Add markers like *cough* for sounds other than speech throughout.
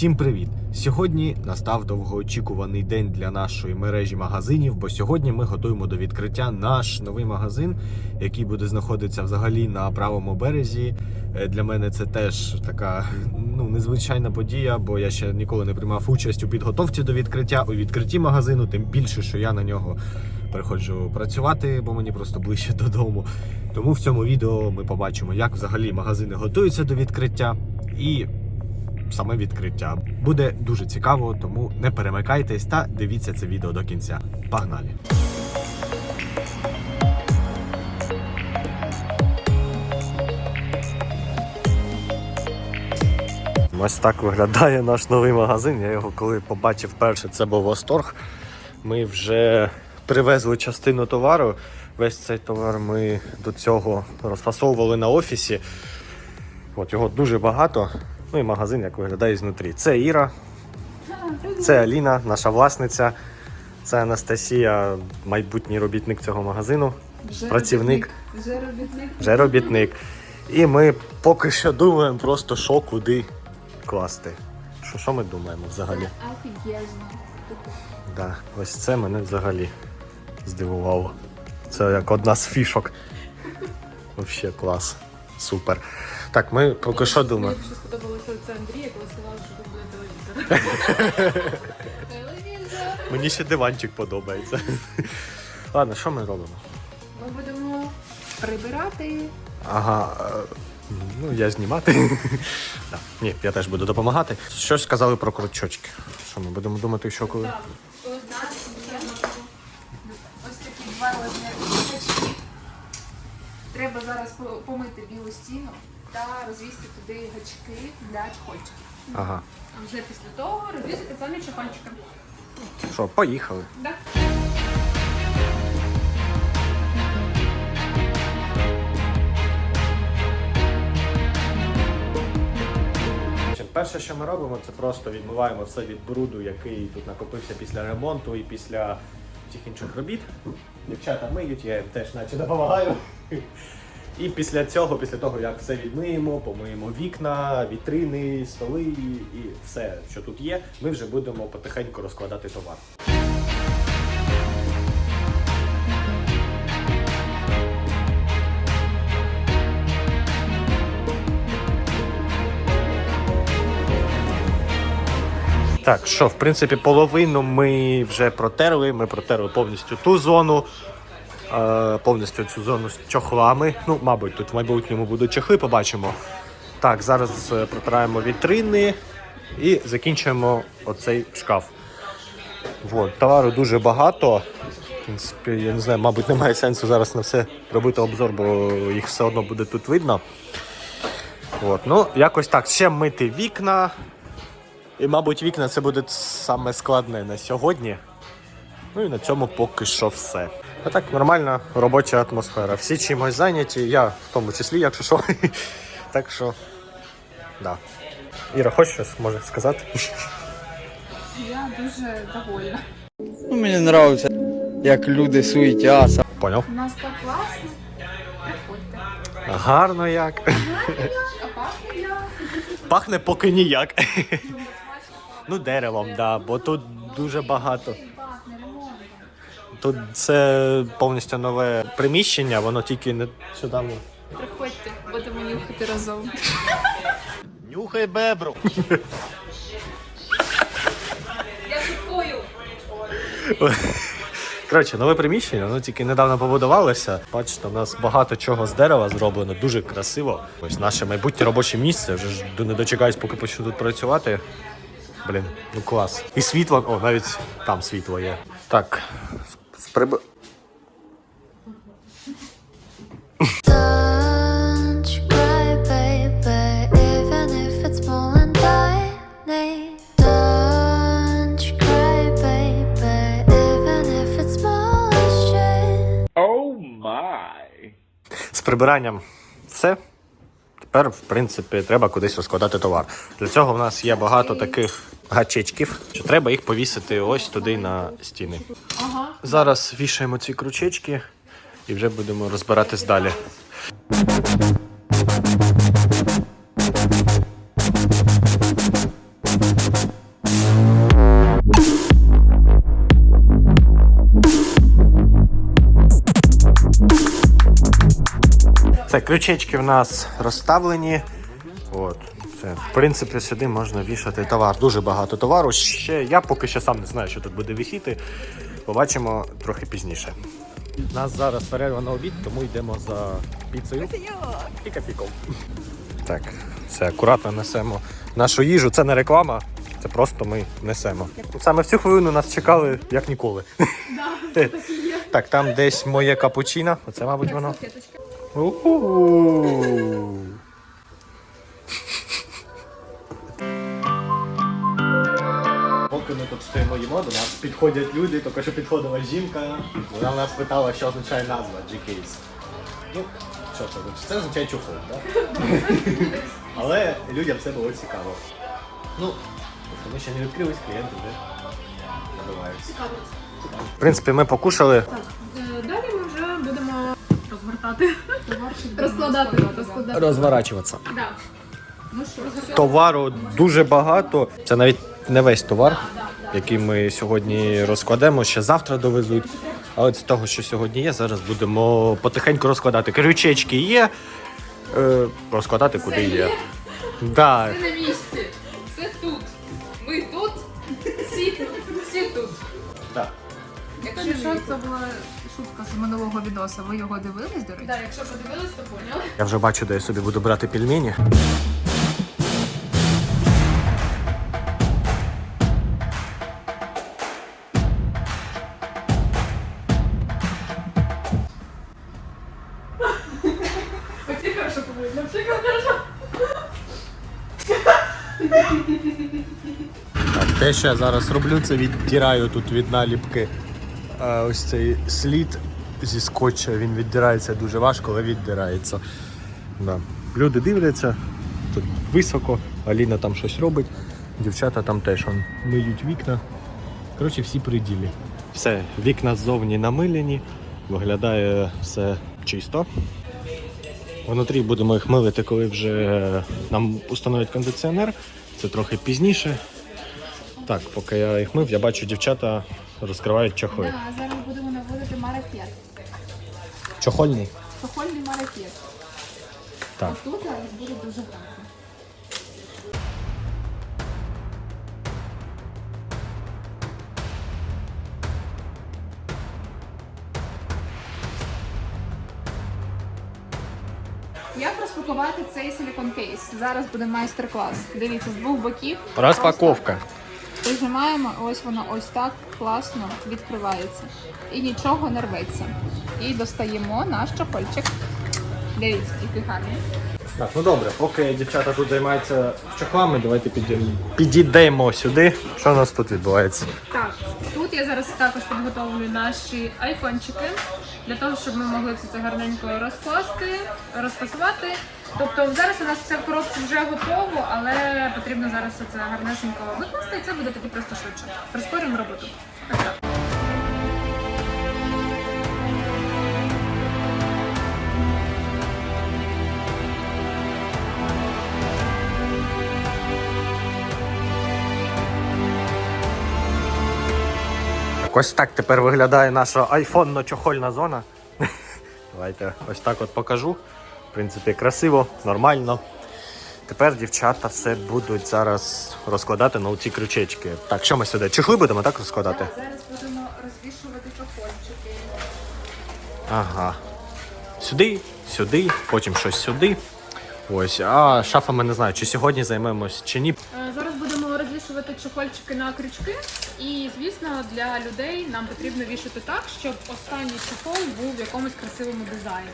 Всім привіт! Сьогодні настав довгоочікуваний день для нашої мережі магазинів, бо сьогодні ми готуємо до відкриття наш новий магазин, який буде знаходитися взагалі на правому березі. Е, Для мене це теж така ну незвичайна подія, бо я ще ніколи не приймав участь у підготовці до відкриття, у відкритті магазину, тим більше, що я на нього приходжу працювати, бо мені просто ближче додому. Тому в цьому відео ми побачимо, як взагалі магазини готуються до відкриття і саме відкриття. Буде дуже цікаво, тому не перемикайтесь та дивіться це відео до кінця. Погнали! Ось так виглядає наш новий магазин. Я його коли побачив перше, це був восторг. Ми вже привезли частину товару. Весь цей товар ми до цього розфасовували на офісі. От його дуже багато. Ну і магазин як виглядає знутрі. Це Іра, це Аліна, наша власниця, це Анастасія, майбутній робітник цього магазину, Вже працівник, робітник. Вже робітник. вже робітник. І ми поки що думаємо просто, що куди класти. Що, що ми думаємо взагалі? Офігезно. Да, ось це мене взагалі здивувало. Це як одна з фішок. Взагалі клас. Супер. Так, ми поки що думаємо. Мені дуже сподобалося це Андрія, коли сказав, що тут буде телевізор. Телевізор. *laughs* Мені ще диванчик подобається. Ладно, що ми робимо? Ми будемо прибирати. Ага. е, Ну, я знімати. *laughs* да. Ні, я теж буду допомагати. Щось сказали про крючочки. Що ми будемо думати, що коли. Так, у нас є ось такі два розміри. Треба зараз помити білу стіну та розвісти туди гачки для чехольчиків. Ага. А вже після того розвісити самі чехольчики. Що, поїхали. Да. Перше, що ми робимо, це просто відмиваємо все від бруду, який тут накопився після ремонту і після всіх інших робіт. Дівчата миють, я їм теж наче допомагаю. І після цього, після того, як все відмиємо, помиємо вікна, вітрини, столи і все, що тут є, ми вже будемо потихеньку розкладати товар. Так, що, в принципі, половину ми вже протерли. Ми протерли повністю ту зону, е, повністю цю зону з чохлами. Ну, мабуть, тут в майбутньому будуть чохли, побачимо. Так, зараз е, протираємо вітрини і закінчуємо оцей шкаф. Вот, товару дуже багато. В принципі, я не знаю, мабуть, немає сенсу зараз на все робити обзор, бо їх все одно буде тут видно. От, ну, якось так. Ще мити вікна. І, мабуть, вікна це буде саме складне на сьогодні. Ну і на цьому поки що все. А так, нормальна робоча атмосфера. Всі чимось зайняті, я в тому числі, якщо що. *laughs* Так що, да. Іра, хочеш щось може сказати? Я дуже довольна. Ну, мені подобається, як люди суетяться. Поняв. У нас так класно. Приходьте. Гарно як. А пахне я. Пахне поки ніяк. Ну, смачно Ну, деревом, да, бо тут дуже багато. Тут це повністю нове приміщення, воно тільки не нещодавно. Приходьте, будемо нюхати разом. Нюхай бебру. Я шуткую. Коротше, нове приміщення, воно тільки недавно побудувалося. Бачите, у нас багато чого з дерева зроблено, дуже красиво. Ось наше майбутнє робоче місце. Вже ж не дочекаюсь, поки почну тут працювати. Блін, ну клас. І світло, о, навіть там світло є. Так, as shit. з прибиранням все. Тепер, в принципі, треба кудись розкладати товар. Для цього в нас є багато таких гачечків. Що Треба їх повісити ось туди на стіни. Ага. Зараз вішаємо ці кручечки, і вже будемо розбиратись далі. Це ключечки в нас розставлені. От. Це, в принципі, сюди можна вішати товар. Дуже багато товару. Ще я поки що сам не знаю, що тут буде висіти. Побачимо трохи пізніше. У нас зараз перерва на обід, тому йдемо за піцею і копійком. Так, все акуратно несемо нашу їжу. Це не реклама, це просто ми несемо. Саме в цю хвилину нас чекали як ніколи. *laughs* Так, там десь моє капучино. Оце, мабуть, воно. Поки ми тут стоїмо їмо, до нас підходять люди, тільки що підходила жінка. Вона нас питала, що означає назва G-Case. Ну, що це означає? Це означає чухол, так? Але людям це було цікаво. Ну, ми ще не відкрились, клієнти вже набиваються. В принципі, ми покушали. Е, Далі ми вже будемо розгортати. Розкладати, розкладати. Розворачуватися. Да. Ну що, Товару дуже багато. Це навіть не весь товар, який ми сьогодні розкладемо, ще завтра довезуть. Але з того, що сьогодні є, зараз будемо потихеньку розкладати. Крючечки є, е, розкладати куди є. Да. Ми на місці. Все тут. Ми тут. Всі тут. Всі тут. Да. Якщо що, це була шутка з минулого відоса. Ви його дивились, до речі? Так, якщо подивились, то поняли. Я вже бачу, де я собі буду брати пельмені. Я зараз роблю, це віддираю тут від наліпки е, ось цей слід зі скотча. Він віддирається дуже важко, але віддирається. Да. Люди дивляться, тут високо, Аліна там щось робить, дівчата там теж он, миють вікна. Коротше, всі при ділі. Все, вікна ззовні намилені, виглядає все чисто. Внутрі будемо їх милити, коли вже нам установлять кондиціонер. Це трохи пізніше. Так, поки я їх мив, я бачу, дівчата розкривають чохли. Да, зараз будемо наводити марафет. Чохольний? Сухольний марафет. Так. Тут зараз буде дуже гарно. Як розпакувати цей силікон кейс? Зараз буде майстер-клас. Дивіться, з двох боків. Розпаковка. Прижимаємо, ось воно ось так класно відкривається. І нічого не рветься. І достаємо наш чохольчик. Дивіться, який гарний. Так, ну добре, поки дівчата тут займаються чохлами, давайте підійдемо, підійдемо сюди. Що у нас тут відбувається? Так, тут я зараз також підготовлю наші айфончики для того, щоб ми могли все це гарненько розкласти, розпасувати. Тобто зараз у нас все в коробці вже готово, але потрібно зараз все це гарненько викласти, і це буде тоді просто швидше. Прискоримо роботу. Ось так. Так, ось так тепер виглядає наша айфонно-чохольна зона. *laughs* Давайте ось так от покажу. В принципі, красиво, нормально. Тепер дівчата все будуть зараз розкладати на ці крючечки. Так, що ми сюди? Чехли будемо так розкладати? Зараз будемо розвішувати чохольчики. Ага. Сюди, сюди, потім щось сюди. Ось, а шафами не знаю, чи сьогодні займемось, чи ні. Е, Зараз будемо розвішувати чохольчики на крючки. І, звісно, для людей нам потрібно вішати так, щоб останній чохол був в якомусь красивому дизайні.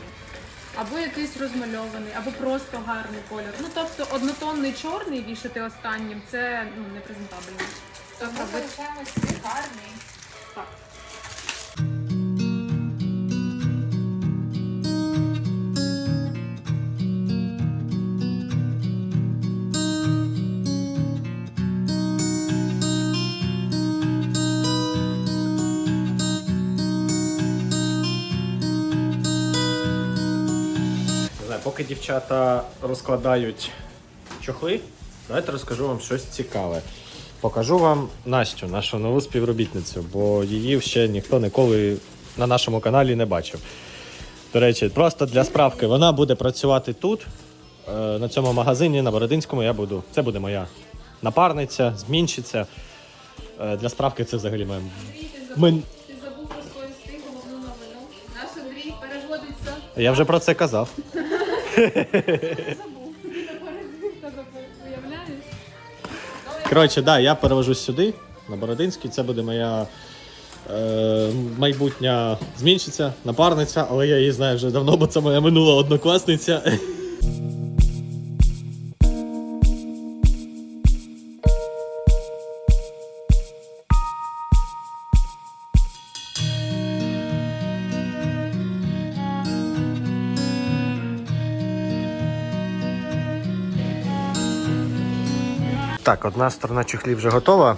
Або якийсь розмальований, або просто гарний колір. Ну тобто однотонний чорний вішати останнім це ну, не презентабельно. Тому залишаємось цей гарний. Так. Поки дівчата розкладають чохли, давайте розкажу вам щось цікаве. Покажу вам Настю, нашу нову співробітницю, бо її ще ніхто ніколи на нашому каналі не бачив. До речі, просто для справки, вона буде працювати тут, е, на цьому магазині, на Бородинському. Я буду. Це буде моя напарниця, змінщиця. Е, Для справки це взагалі моя. Ми... Ти забув розповісти головну новину. Наш Андрій переводиться. Я вже про це казав. *laughs* Забув. Уявляєш? Коротше, да, я перевожусь сюди, на Бородинський. Це буде моя е, майбутня змінщиця, напарниця, але я її знаю вже давно, бо це моя минула однокласниця. Так, одна сторона чехлів вже готова.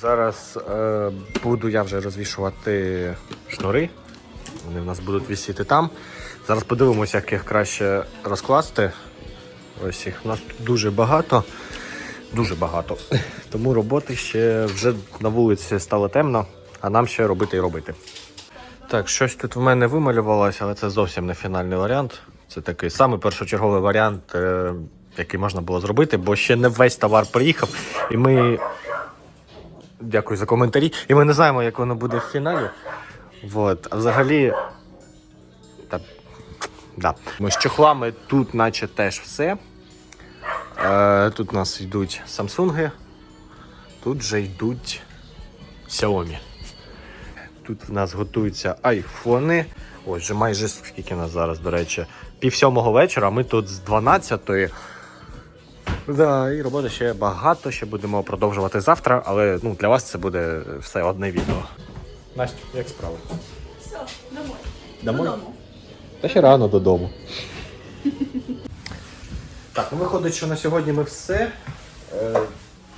Зараз е, буду я вже розвішувати шнури. Вони в нас будуть висіти там. Зараз подивимося, як їх краще розкласти. Ось їх у нас тут дуже багато. Дуже багато. Тому роботи ще вже на вулиці стало темно, а нам ще робити і робити. Так, щось тут в мене вималювалося, але це зовсім не фінальний варіант. Це такий самий першочерговий варіант, е, який можна було зробити, бо ще не весь товар приїхав. І ми. Дякую за коментарі. І ми не знаємо, як воно буде в фіналі. Вот. А взагалі. Та... Да. Ми з чохлами тут, наче теж все. Е, тут у нас йдуть Samsung, тут же йдуть Xiaomi. Тут в нас готуються айфони. Ось вже майже скільки нас зараз, до речі, пів сьомого вечора. Ми тут з 12-ї. Да, і роботи ще багато, ще будемо продовжувати завтра, але ну, для вас це буде все одне відео. Настя, як справи? Все, домой. Домой? Додому. Та ще рано додому. *laughs* Так, ну виходить, що на сьогодні ми все. Е,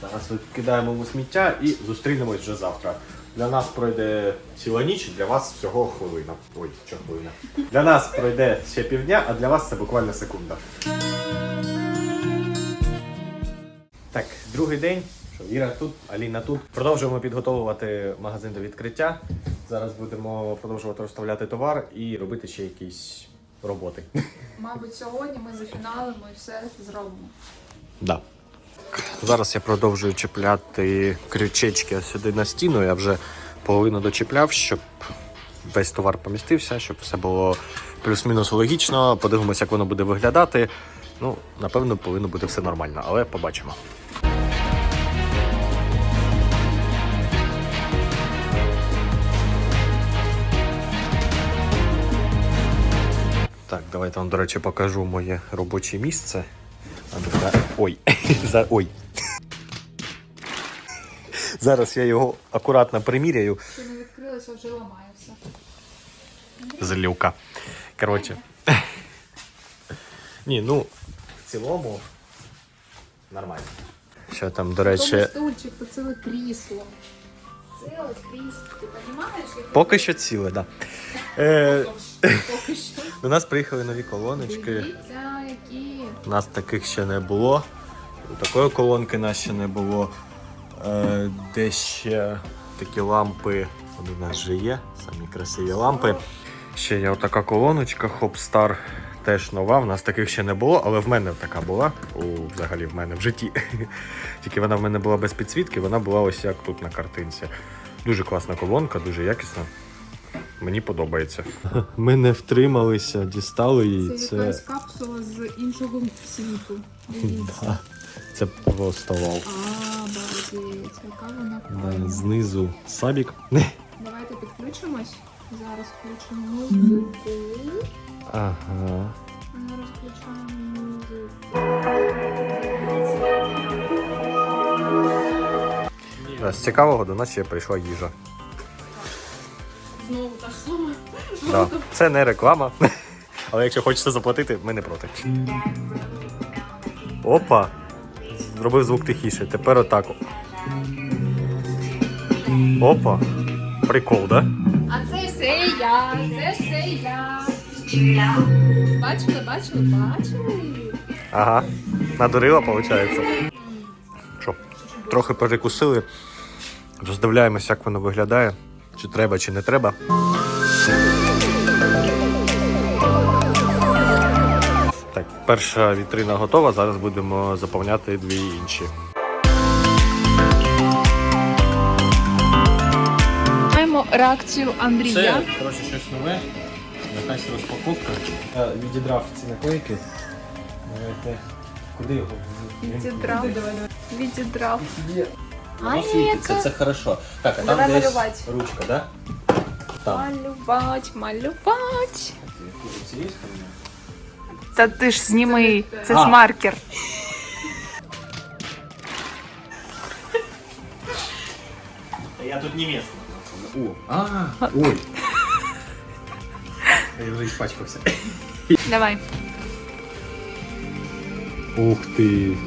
зараз викидаємо у сміття і зустрінемось вже завтра. Для нас пройде ціла ніч, для вас всього хвилина. Ой, що хвилина. Для нас пройде ще півдня, а для вас це буквально секунда. Так, другий день. Що, Іра тут, Аліна тут. Продовжуємо підготовувати магазин до відкриття. Зараз будемо продовжувати розставляти товар і робити ще якісь роботи. *laughs* Мабуть, сьогодні ми зафіналимо і все зробимо. Да. Зараз я продовжую чіпляти крючечки сюди на стіну. Я вже половину дочіпляв, щоб весь товар помістився, щоб все було плюс-мінус логічно. Подивимося, як воно буде виглядати. Ну, напевно, повинно бути все нормально, але побачимо. Давайте вам, до речі, покажу моє робоче місце. Ну, Ой, *laughs* за... ой. Зараз я його акуратно приміряю. Ще не відкрилося, вже ламає все. Злюка. Коротше. Ні, ну, в цілому нормально. Що там, до речі, Тому стульчик, то ціле крісло. Ціле крісло. Ти розумієш? поки що ціле, так. Да. Поки що. До нас приїхали нові колоночки. Дивіться, які. У нас таких ще не було. Такої колонки нас ще не було. Е, де ще такі лампи. Вони в нас вже є, самі красиві лампи. Ще є отака колоночка Hopstar. Теж нова, в нас таких ще не було, але в мене така була. У, взагалі в мене в житті. *laughs* Тільки вона в мене була без підсвітки, вона була ось як тут на картинці. Дуже класна колонка, дуже якісна. Мені подобається. *laughs* Ми не втрималися, дістали її. Це якась капсула з іншого світу. Дивіться. Да, це просто вау. А, балдець, яка вона Да, знизу сабік. *laughs* Давайте підключимось. Зараз включимо музику. Ага. Зараз включаємо музику. З цікавого до нас ще прийшла їжа. Знову та ж сама. Да. Це не реклама. Але якщо хочете заплатити, ми не проти. Опа! Зробив звук тихіше. Тепер отак. Опа. Прикол, да? А це все я, це все я. Бачили, бачили, бачили. Ага. Надурила, виходить. Що? Трохи перекусили. Роздивляємося, як воно виглядає. Чи треба, чи не треба. Так, перша вітрина готова. Зараз будемо заповняти дві інші. Маємо реакцію Андрія. коротше, щось нове. Якась розпаковка. Я відідрав ці наклейки. Давайте. Куди його? Відідрав. Відідрав. Воно світиться, це хорошо. Так, а там Давай десь малювати. ручка, да? Там. Малювать, малювать. Ці є у мене? Та ти ж зніми, це А. ж маркер. Я тут не местный. О, а, ой. Я вже испачкався. Давай. Ух ты.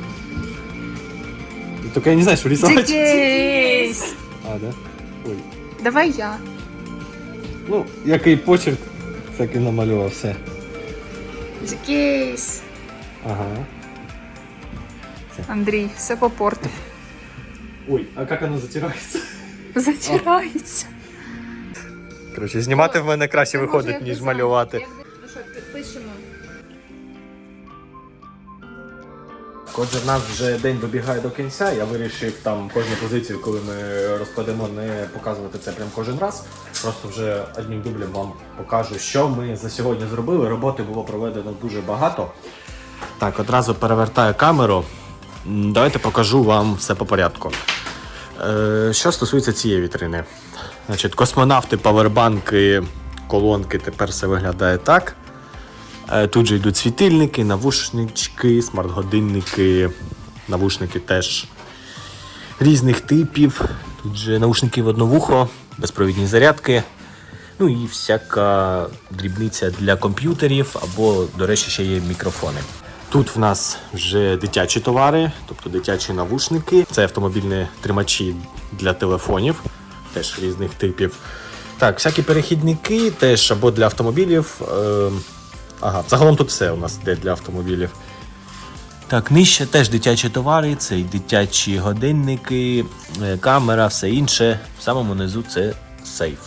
Только я не знаю, что рисовать. Дикейс. А, да? Ой. Давай я. Ну, який почерк, так і намалював все. Дикейс. Ага. Андрій, все попортив. Ой, а як воно затирається? Затирається. Коротше, знімати в мене краще виходить, ніж малювати. Отже, в нас вже день добігає до кінця. Я вирішив там кожну позицію, коли ми розкладемо, не показувати це прям кожен раз. Просто вже одним дублем вам покажу, що ми за сьогодні зробили. Роботи було проведено дуже багато. Так, одразу перевертаю камеру. Давайте покажу вам все по порядку. Е, що стосується цієї вітрини. Значить, космонавти, павербанки, колонки тепер все виглядає так. Е, Тут же йдуть світильники, навушнички, смарт-годинники, навушники теж різних типів. Тут же наушники в одно вухо, безпровідні зарядки. Ну і всяка дрібниця для комп'ютерів, або, до речі, ще є мікрофони. Тут в нас вже дитячі товари, тобто дитячі навушники. Це автомобільні тримачі для телефонів, теж різних типів. Так, всякі перехідники теж або для автомобілів. Е, ага, загалом тут все у нас йде для автомобілів. Так, нижче теж дитячі товари, це і дитячі годинники, е, камера, все інше. В самому низу це сейф.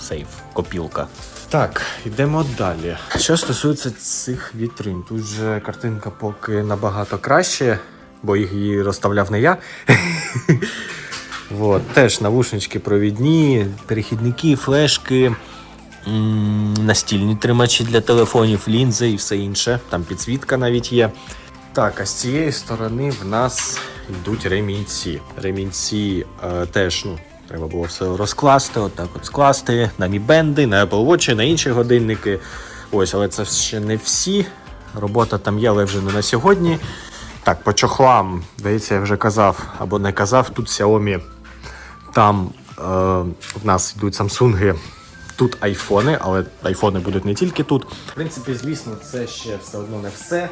Сейф, копілка. Так, йдемо далі. Що стосується цих вітрин, тут же картинка поки набагато краще, бо їх її розставляв не я. *laughs* Теж навушнички провідні, перехідники, флешки, настільні тримачі для телефонів, лінзи і все інше. Там підсвітка навіть є. Так, а з цієї сторони в нас йдуть ремінці. Ремінці е, теж ну, треба було все розкласти, отак от скласти на Mi бенди, на Apple Watch, на інші годинники. Ось, але це ще не всі. Робота там є, але вже не на сьогодні. Так, по чохлам, здається, я вже казав або не казав, тут Xiaomi. Там е, в нас йдуть Samsung, тут айфони, але айфони будуть не тільки тут. В принципі, звісно, це ще все одно не все.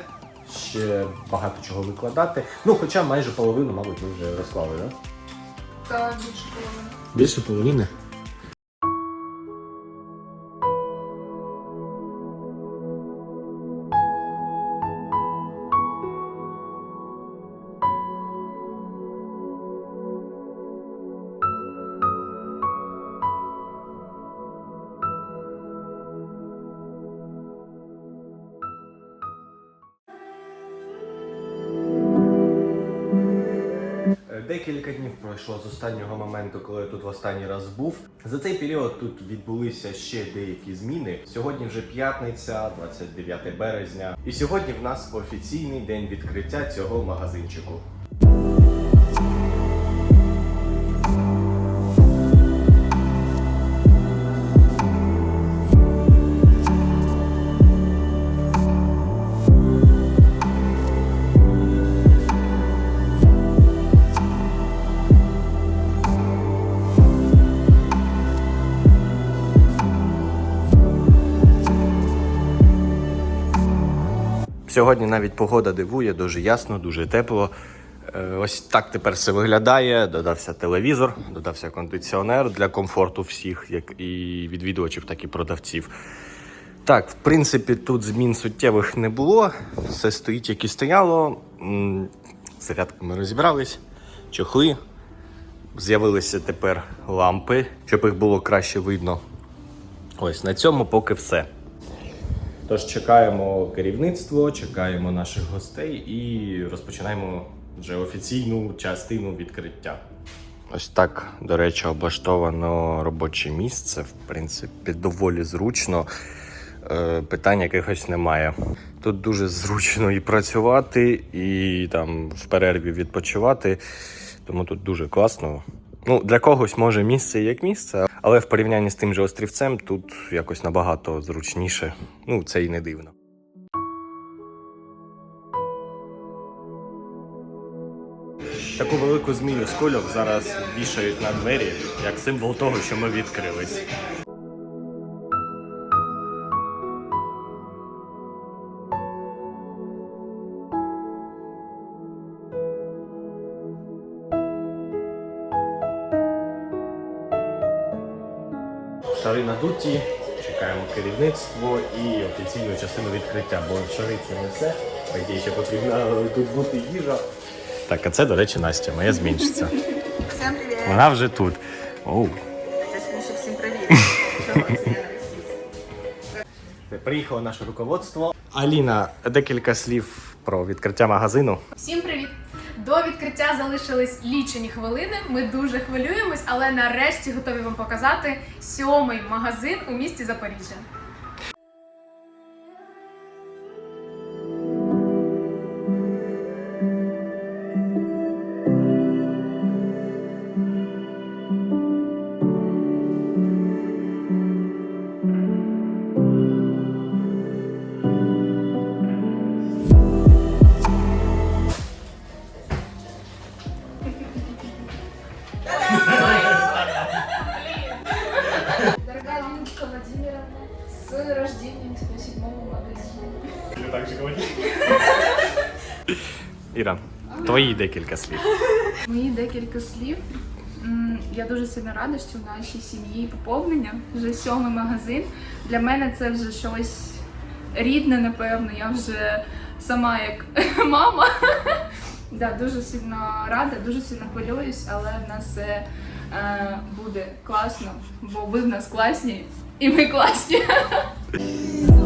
Ще багато чого викладати. Ну, хоча майже половину, мабуть, ми вже розклали, так? Да? Та більше половини. Більше половини. Декілька днів пройшло з останнього моменту, коли я тут в останній раз був. За цей період тут відбулися ще деякі зміни. Сьогодні вже п'ятниця, 29 березня. І сьогодні в нас офіційний день відкриття цього магазинчику. Сьогодні навіть погода дивує, дуже ясно, дуже тепло. Е, Ось так тепер все виглядає. Додався телевізор, додався кондиціонер для комфорту всіх, як і відвідувачів, так і продавців. Так, в принципі, тут змін суттєвих не було. Все стоїть, як і стояло. Зарядками розібрались, чохли. З'явилися тепер лампи, щоб їх було краще видно. Ось на цьому поки все. Тож чекаємо керівництво, чекаємо наших гостей і розпочинаємо вже офіційну частину відкриття. Ось так, до речі, облаштовано робоче місце. В принципі, доволі зручно. Е, Питань якихось немає. Тут дуже зручно і працювати, і там в перерві відпочивати. Тому тут дуже класно. Ну, для когось може місце як місце, але в порівнянні з тим же острівцем тут якось набагато зручніше. Ну, це і не дивно. Таку велику змію з кульок зараз вішають на двері як символ того, що ми відкрились. Надуті, чекаємо керівництво і офіційну частину відкриття, бо шари це не все. По ідеї ще потрібна тут бути їжа. Так, а це, до речі, Настя, моя змінщиця. Всем привет! Вона вже тут. Оу. Всім привіт! Приїхало наше руководство. Аліна, декілька слів про відкриття магазину. Всім привіт! До відкриття залишились лічені хвилини. Ми дуже хвилюємось, але нарешті готові вам показати сьомий магазин у місті Запоріжжя. Декілька слів. Мої декілька слів. Я дуже сильно рада, що в нашій сім'ї поповнення вже сьомий магазин. Для мене це вже щось рідне, напевно. Я вже сама як *laughs* мама. Да, дуже сильно рада, дуже сильно хвилююсь, але в нас все е, буде класно, бо ви в нас класні і ми класні. *laughs*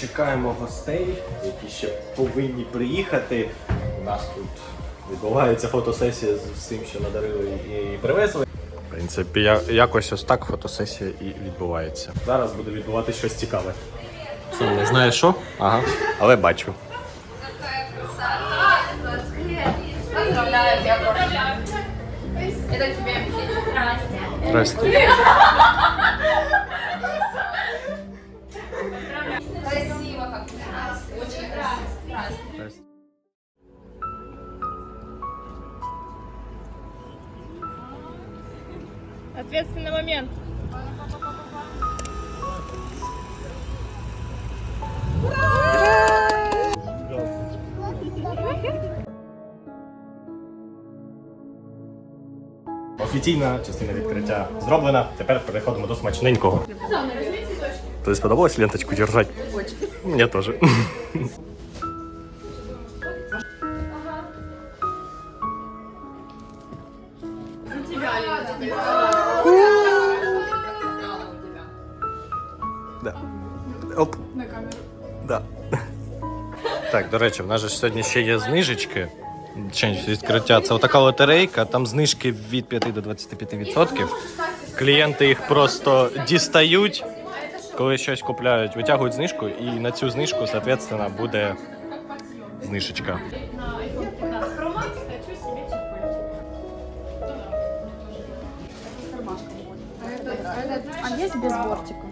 чекаємо гостей, які ще повинні приїхати. У нас тут відбувається фотосесія з всім, що надарили і привезли. В принципі, я, якось ось так фотосесія і відбувається. Зараз буде відбуватися щось цікаве. Сам не знаю що, ага, але бачу. Поздравляю тебя, Это тебе. Здрасте. Ответственный момент. Офіційна частина відкриття зроблена. Тепер переходимо до смачненького. Тобі сподобалось ленточку держати? Мені теж. Да. Оп. На камеру. Да. Так, до речі, в нас же сьогодні ще є знижечки. Change відкриття. Це отака лотерейка, там знижки від 5 до 25%. Клієнти їх просто дістають, коли щось купляють, витягують знижку, і на цю знижку, соответственно, буде знижечка. А є без бортика?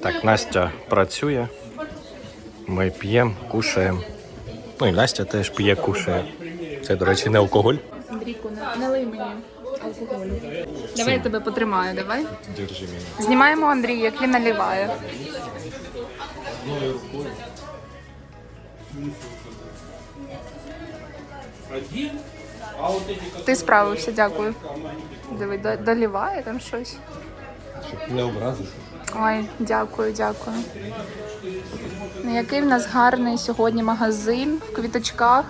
Так, Настя працює. Ми п'ємо, кушаємо. Ну і Настя теж п'є, кушає. Це, до речі, не алкоголь. Андрійку, налий мені алкоголю. Давай я тебе потримаю, давай. Держи мене. Знімаємо Андрія, як він наливає. Ти справився, дякую. Диви, доліває там щось. Щоб не образиш. Ой, дякую, дякую. Ну, Який в нас гарний сьогодні магазин в квіточках.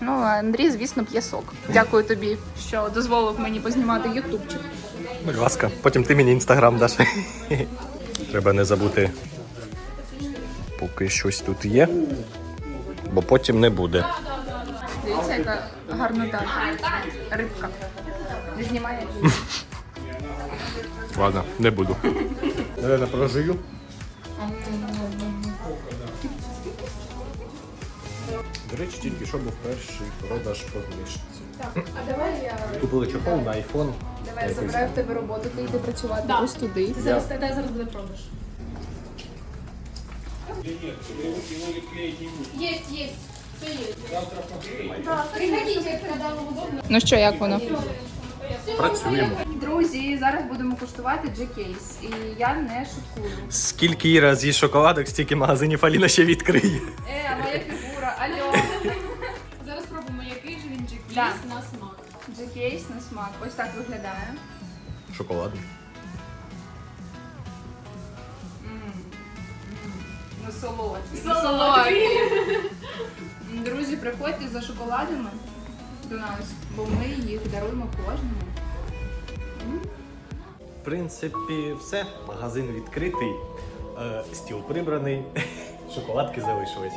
Ну, а Андрій, звісно, п'є сок. Дякую тобі, що дозволив мені познімати ютубчик. Будь ласка, потім ти мені інстаграм даш. Треба не забути, поки щось тут є, бо потім не буде. Дивіться, яка гарна. Рибка. Не знімає. *laughs* Ладно, не буду. Наверное, прожую. До речі, тільки що був перший продаж по знижці. А давай я Купили чохол на iPhone. давай я забираю в тебе роботу, ти йди працювати ось туди. Зараз тебе зараз буде продаж. Есть, есть. Все есть. Приходите, когда вам удобно. Ну що, як воно? Працюємо. Друзі, зараз будемо куштувати G-Case. І я не шуткую. Скільки Іра з'їсть шоколадок, стільки магазинів Аліна ще відкриє. Е, моя фігура, алло. Зараз спробуємо, який же він джекіс Да. на смак. G-Case на смак. Ось так виглядає. Шоколадний. Ну, солодкий. Солодкий. Друзі, приходьте за шоколадами до нас, бо ми їх даруємо кожному. В принципі, все. Магазин відкритий, е, стіл прибраний, *laughs* шоколадки залишились.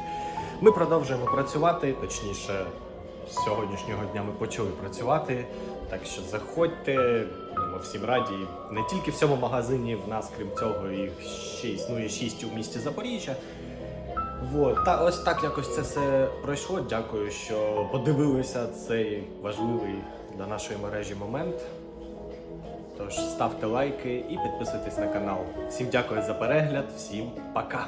Ми продовжуємо працювати, точніше, з сьогоднішнього дня ми почали працювати. Так що заходьте, ми всім раді. Не тільки в цьому магазині, в нас, крім цього, їх ще існує шість у місті Запоріжжя. Вот. Та ось так якось це все пройшло. Дякую, що подивилися цей важливий для нашої мережі момент. Тож ставте лайки і підписуйтесь на канал. Всім дякую за перегляд, всім пока!